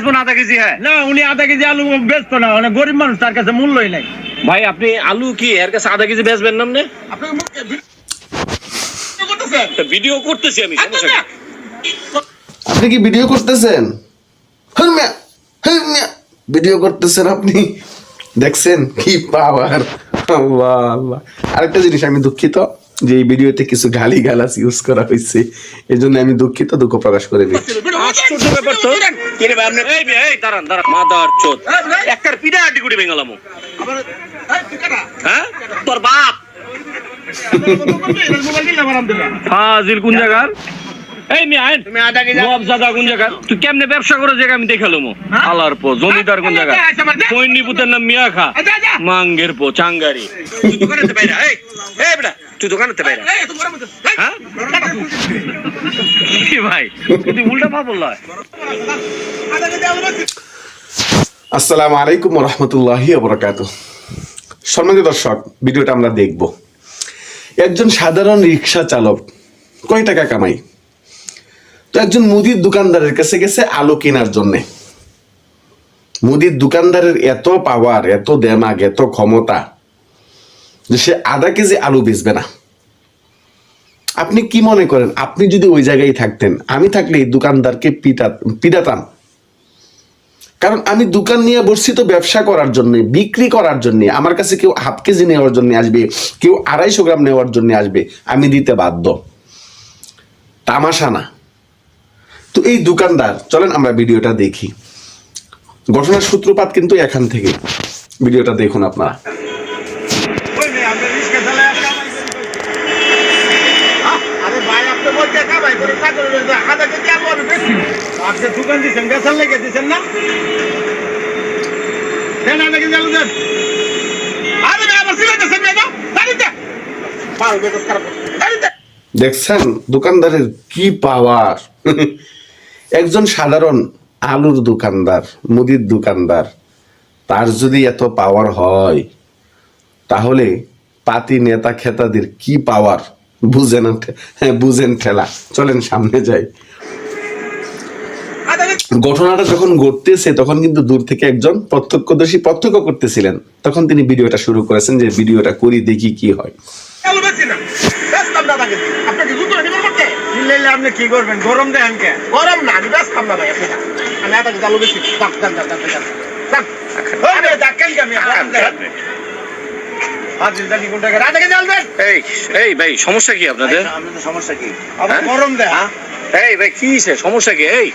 বেচবো না আধা কেজি হ্যাঁ? না উনি আধা কেজি আলু বেচতো না অনেক গরিব মানুষ তার কাছে মূল্যই নাই। ভাই আপনি আলু কি এর কাছে আধা কেজি বেচবেন না আপনি? ভিডিও করতেছি আমি আপনি কি ভিডিও করতেছেন। ভিডিও করতেছেন আপনি? দেখছেন কি পাওয়ার আরেকটা জিনিস আমি দুঃখিত যে এই ভিডিওতে কিছু গালি গালাস ইউজ করা হয়েছে। এই জন্য আমি দুঃখিত দুঃখ প্রকাশ করে নিচ্ছি আশ্চর্য ব্যাপার তো। কিরে ভাই আপনি এই এই দাঁড়ান দাঁড়ান। মাদার চোদ। একটার পিঠা গুড়ি বেঙ্গালামো হ্যাঁ? তোর বাপ। ফাজিল কোন জায়গার? এই মি আইন তুমি আধা কেজি নবাব জাদা কোন জায়গার তুই কেমনে ব্যবসা করে জায়গা আমি দেখাল মো হ্যাঁ? আলার পো জমিদার কোন জায়গা? সৈন্য পুতের নাম মিয়া খা। আচ্ছা, আচ্ছা। মাঙ্গের পো চাঙ্গারি। তুই দোকানেতে বাইরা এই এই বেটা তুই দোকানেতে বাইরা হ্যাঁ? কি ভাই? তুই উল্টা পা বললা আসসালামু আলাইকুম রহমতুল্লাহি বরকাত সম্মানিত দর্শক ভিডিওটা আমরা দেখব। একজন সাধারণ রিক্সা চালক কয় টাকা কামাই? তো একজন মুদির দোকানদারের কাছে গেছে আলু কেনার জন্য। মুদির দোকানদারের এত পাওয়ার এত দেমাগ, এত ক্ষমতা যে সে আধা কেজি আলু বেচবে না। আপনি কি মনে করেন, আপনি যদি ওই জায়গায় থাকতেন, আমি থাকলে এই দোকানদারকে পিটা, পিটাতাম? কারণ আমি দোকান নিয়ে বসছি তো ব্যবসা করার জন্য, বিক্রি করার জন্য, আমার কাছে কেউ হাফ কেজি নেওয়ার জন্য আসবে, কেউ আড়াইশো গ্রাম নেওয়ার জন্য আসবে, আমি দিতে বাধ্য। তামাশা না। তো এই দোকানদার চলেন আমরা ভিডিওটা দেখি। ঘটনার সূত্রপাত কিন্তু এখান থেকে। ভিডিওটা দেখুন আপনারা। আপনি দোকান দিচ্ছেন লেগে দিচ্ছেন না? দেন দেন। আরে আবার সিলে দিচ্ছেন মেয়ে দেখছেন দোকানদারের কি পাওয়ার? একজন সাধারণ আলুর দোকানদার, মুদির দোকানদার, তার যদি এত পাওয়ার হয়, তাহলে পাতি নেতা খেতাদের কি পাওয়ার বুঝেন হ্যাঁ বুঝেন ঠেলা। চলেন সামনে যাই। ঘটনাটা যখন ঘটতেছে, তখন কিন্তু দূর থেকে একজন প্রত্যক্ষদর্শী প্রত্যক্ষ করতেছিলেন। তখন তিনি ভিডিওটা শুরু করেছেন যে ভিডিওটা করি দেখি কি হয়। নিলে আপনি কি করবেন? গরম দেখেন কে গরম না আমি না ভাই আপনি আমি বেশি দাম দাম দাম দাম দাম দাম। আরে দেখেন কি আমি এই ভাই সমস্যা কি আপনাদের? আপনাদের সমস্যা কি? গরম দেয় এই ভাই কি সমস্যা কি? এই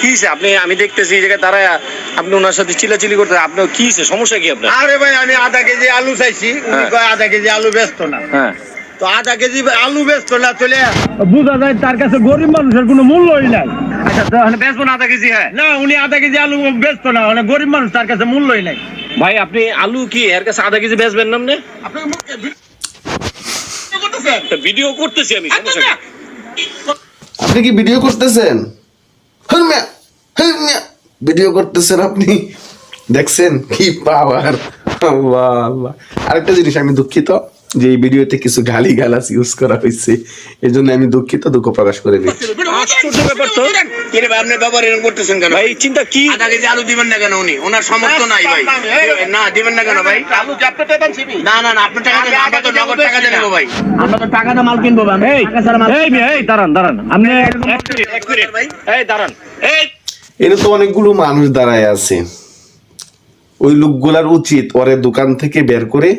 কি আপনি আমি দেখতেছি এই জায়গায় দাঁড়ায় আপনি ওনার সাথে চিলাচিলি করতে আপনি কি সমস্যা কি আপনার? আরে ভাই আমি আধা কেজি আলু চাইছি। উনি হ্যাঁ। কয় আধা কেজি আলু ব্যস্ত না। হ্যাঁ। তো আধা কেজি আলু বেচতো না চলে বোঝা যায় তার কাছে গরিব মানুষের কোনো মূল্যই নাই। আচ্ছা বেচবো না আধা কেজি হ্যাঁ? না উনি আধা কেজি আলু বেচতো না অনেক গরিব মানুষ তার কাছে মূল্যই নাই। ভাই আপনি আলু কি এর কাছে আধা কেজি বেচবেন না আপনি আপনাকে মুখে ভিডিও করতেছেন ভিডিও করতেছি আমি। আপনি কি ভিডিও করতেছেন। ভিডিও করতেছেন আপনি? দেখছেন? কি পাওয়ার? আল্লাহ আল্লাহ। আরেকটা জিনিস আমি দুঃখিত। যে এই ভিডিওতে কিছু গালি গালাস ইউজ করা হয়েছে এই জন্য আমি দুঃখিত দুঃখ প্রকাশ করে নিচ্ছি। আশ্চর্য ব্যাপার তো। ভাই আপনি ব্যবহার এরকম করতেছেন কেন? ভাই চিন্তা কি? আধা কেজি আলু দিবেন না কেন উনি? ওনার সামর্থ্য নাই ভাই। না দিবেন না কেন ভাই? আলু চাপতে পেতাম ছিবি না না না আপনার টাকা দেন আমরা তো নগদ টাকা দেন ভাই। আমরা তো টাকাটা মাল কিনবো ভাই। এই টাকা এই এই দাঁড়ান দাঁড়ান। আপনি এক মিনিট, এক মিনিট। ভাই। এই দাঁড়ান। এই। এর তো অনেকগুলো মানুষ দাঁড়ায় আছে। ওই লোকগুলার উচিত ওরে দোকান থেকে বের করে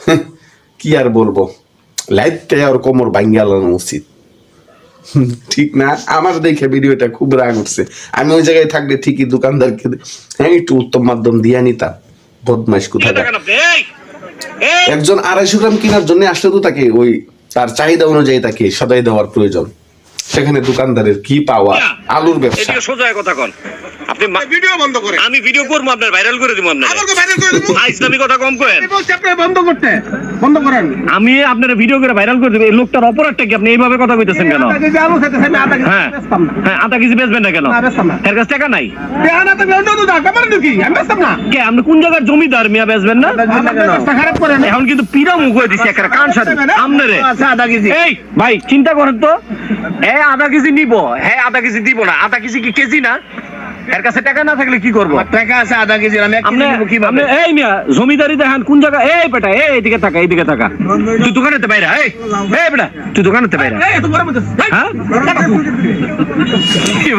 হ্যাঁ, কি আর বলব? লাইটটা আর কোমর ভাঙ্গালানো উচিত। ঠিক না? আমার দেখে ভিডিওটা খুব রাগ উঠছে। আমি ওই জায়গায় থাকলে ঠিকই দোকানদারকে হ্যাঁ একটু উত্তম মাধ্যম দিয়ে নিতাম। বদমাইশ কোথায় একজন আড়াইশো গ্রাম কেনার জন্য আসলে তো তাকে ওই তার চাহিদা অনুযায়ী তাকে সদাই দেওয়ার প্রয়োজন। সেখানে দোকানদারের কি পাওয়া? আলুর ব্যবসা। এদিকে সোজা কথা কন। আপনি ভিডিও বন্ধ করে আমি ভিডিও করব আপনার ভাইরাল করে দিব আপনার আমাকে ভাইরাল করে দেবো। ইসলামী কথা কম করেন আমি বলছি আপনি বন্ধ করতে। বন্ধ করেন। আমি আপনার ভিডিও করে ভাইরাল করে দেবো। এই লোকটার অপরাধটা কি আপনি এইভাবে কথা কইতেছেন কেন? আলু খেতে আমি কেজি হ্যাঁ বেচতাম না। হ্যাঁ কেজি বেচবেন না কেন? না, বেচতাম না। এর কাছে টাকা নাই? তো অন্য তো নাকি আমি বেচতাম না। কে আপনি কোন জায়গার জমিদার মিয়া বেচবেন না? খারাপ করেন এখন কিন্তু পিরা মুখ হয়ে দিচ্ছে একটা কান সাথে আচ্ছা আধা কেজি। এই ভাই চিন্তা করেন তো। এ আধা কেজি নিব। হ্যাঁ আধা কেজি দিব না। আধা কেজি কি কেজি না? এর কাছে টাকা না থাকলে কি করব? টাকা আছে আধা কেজি আমি এক কেজি আপনি নিবো কীভাবে? এই মিয়া জমিদারি দেখান কোন জায়গা এই বেটা এই এইদিকে থাকা এইদিকে থাকা। তুই দোকানেতে বাইরা এই এই বেটা তুই দোকানেতে বাইরা। হ্যাঁ?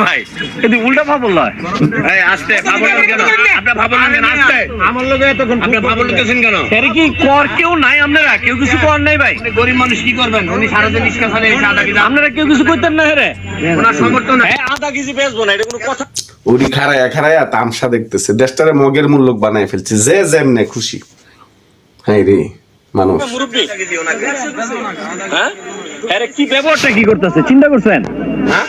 ভাই এদিকে উল্টা ভাবল নয়। এই আসতে ভাবলেন কেন আপনার ভাবলেন কেন আসতে। আমার লোকে এতক্ষণ আপনার ভাবলেন কেন? এর কি কর কেউ নাই আপনারা? কেউ কিছু কর নাই ভাই। গরিব মানুষ কি করবেন? উনি রিক্সা চালিয়ে আধা কেজি আপনারা কেউ কিছু করতেন না হেরে ওনার সমর্থ নাই হ্যাঁ আধা কেজি বেচবো না এটা কোনো কথা উনি খাড়ায়া খাড়ায়া তামসা দেখতেছে। দেশটারে মগের মূল্য বানায় ফেলছে যে যেমনে খুশি। হ্যাঁ রে মানুষ। হ্যাঁ? আরে কি ব্যবহারটা কি করতেছে? চিন্তা করছেন? হ্যাঁ?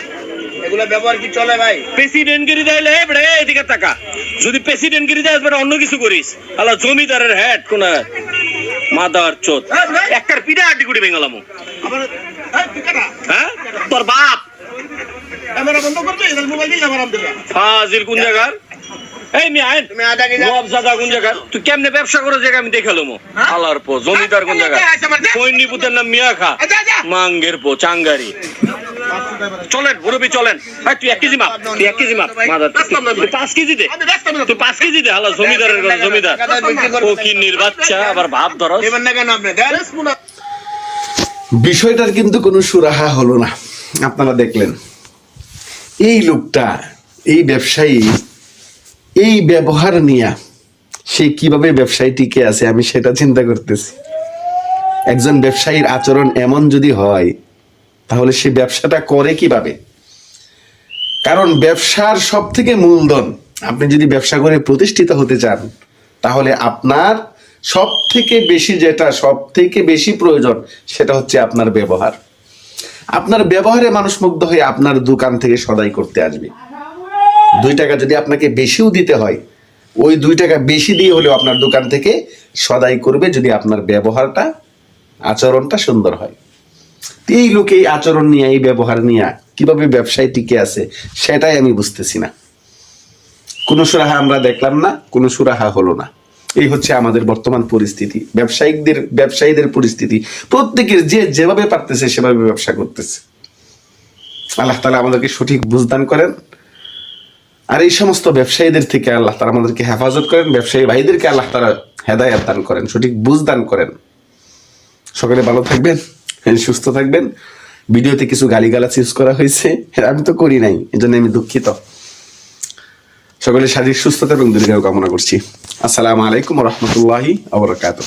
এগুলা ব্যবহার কি চলে ভাই? প্রেসিডেন্ট গিরি দেয় এই এদিকে টাকা যদি প্রেসিডেন্ট গিরি দেয় অন্য কিছু করিস। আলা জমিদারের হেড কোন মাদার চোদ। একটার পিঠা বেঙ্গালাম। হ্যাঁ? তোর বাপ। ক্যামেরা বন্ধ এদের মোবাইল দিবে ফাজিল কোন জায়গার? এই মি আইন তুমি জাদা কোন জায়গার? তুই কেমনে ব্যবসা করে জায়গা আমি দেখালাম আলার পো জমিদার কোন জায়গা কইনি পুতের নাম মিয়া খা মাঙ্গের পো চাঙ্গারি। চলেন চলেন। এই, তুই এক কেজি মাপ তুই এক কেজি মাপ মাদার। তুই পাঁচ কেজি দে। তুই পাঁচ কেজি দে হালা জমিদারের ঘরে জমিদার। ও কিন্নির বাচ্চা আবার ভাব দেবেন না কেন আপনি? বিষয়টার কিন্তু কোনো সুরাহা হলো না। আপনারা দেখলেন। এই লোকটা, এই ব্যবসায়ী, এই ব্যবহার নিয়ে সে কীভাবে ব্যবসায়ী টিকে আছে আমি সেটা চিন্তা করতেছি। একজন ব্যবসায়ীর আচরণ এমন যদি হয়, তাহলে সে ব্যবসাটা করে কীভাবে? কারণ ব্যবসার সব থেকে মূলধন, আপনি যদি ব্যবসা করে প্রতিষ্ঠিত হতে চান, তাহলে আপনার সব থেকে বেশি যেটা সব থেকে বেশি প্রয়োজন, সেটা হচ্ছে আপনার ব্যবহার। আপনার ব্যবহারে মানুষ মুগ্ধ হয়ে আপনার দোকান থেকে সদাই করতে আসবে। দুই টাকা যদি আপনাকে বেশিও দিতে হয়, ওই দুই টাকা বেশি দিয়ে হলেও আপনার দোকান থেকে সদাই করবে যদি আপনার ব্যবহারটা, আচরণটা সুন্দর হয়। এই লোক এই আচরণ নিয়ে, এই ব্যবহার নিয়ে কীভাবে ব্যবসায় টিকে আছে, সেটাই আমি বুঝতেছি না। কোনো সুরাহা আমরা দেখলাম না, কোনো সুরাহা হলো না। এই হচ্ছে আমাদের বর্তমান পরিস্থিতি। ব্যবসায়িকদের, ব্যবসায়ীদের পরিস্থিতি। প্রত্যেকের যে যেভাবে পারতেছে, সেভাবে ব্যবসা করতেছে। আল্লাহ তালা আমাদেরকে সঠিক বুঝদান করেন। আর এই সমস্ত ব্যবসায়ীদের থেকে আল্লাহ তালা আমাদেরকে হেফাজত করেন। ব্যবসায়ী ভাইদেরকে আল্লাহ তালা হেদায়াত দান করেন, সঠিক বুঝদান করেন। সকলে ভালো থাকবেন সুস্থ থাকবেন। ভিডিওতে কিছু গালিগালাজ ইউজ করা হয়েছে আমি তো করি নাই, এজন্য আমি দুঃখিত। সকলে শারীরিক সুস্থতা এবং দীর্ঘায়ু কামনা করছি। আসসালামু আলাইকুম রহমতুল্লাহি আবরকাত